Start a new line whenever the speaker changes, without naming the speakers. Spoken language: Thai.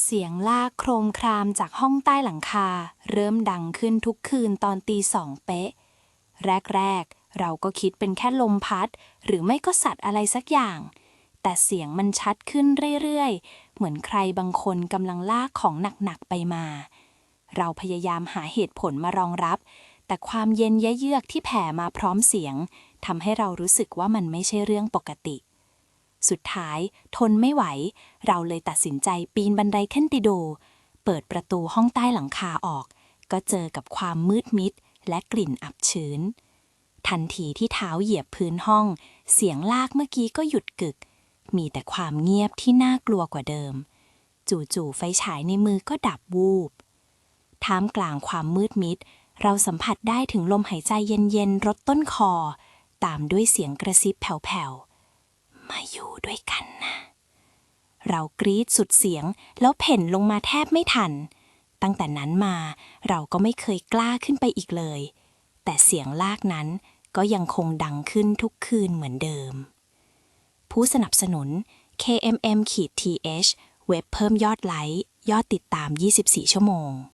เสียงลากโครมครามจากห้องใต้หลังคา เริ่มดังขึ้นทุกคืนตอนตีสองเป๊ะ แรก ๆ เราก็คิดเป็นแค่ลมพัด หรือไม่ก็สัตว์อะไรสักอย่าง แต่เสียงมันชัดขึ้นเรื่อยๆ เหมือนใครบางคนกำลังลากของหนัก ๆ ไปมา เราพยายามหาเหตุผลมารองรับ แต่ความเย็นยะเยือกที่แผ่มาพร้อมเสียงทำให้เรารู้สึกว่ามันไม่ใช่เรื่องปกติ สุดท้ายทนไม่ไหว เราเลยตัดสินใจปีนบันไดขึ้นไปดู เปิดประตูห้องใต้หลังคาออก ก็เจอกับความมืดมิดและกลิ่นอับชื้น ทันทีที่เท้าเหยียบพื้นห้อง เสียงลากเมื่อกี้ก็หยุดกึก มีแต่ความเงียบที่น่ากลัวกว่าเดิม จู่ๆไฟฉายในมือก็ดับวูบท่ามกลางความมืดมิด เราสัมผัสได้ถึงลมหายใจเย็นๆรดต้นคอ ตามด้วยเสียงกระซิบแผ่วๆ มาอยู่ด้วยกันนะ เรากรีดสุดเสียงแล้วเพ่นลงมาแทบไม่ทัน ตั้งแต่นั้นมาเราก็ไม่เคยกล้าขึ้นไปอีกเลย แต่เสียงลากนั้นก็ยังคงดังขึ้นทุกคืนเหมือนเดิม ผู้สนับสนุน KMM-TH เว็บเพิ่มยอดไลค์ ยอดติดตาม 24 ชั่วโมง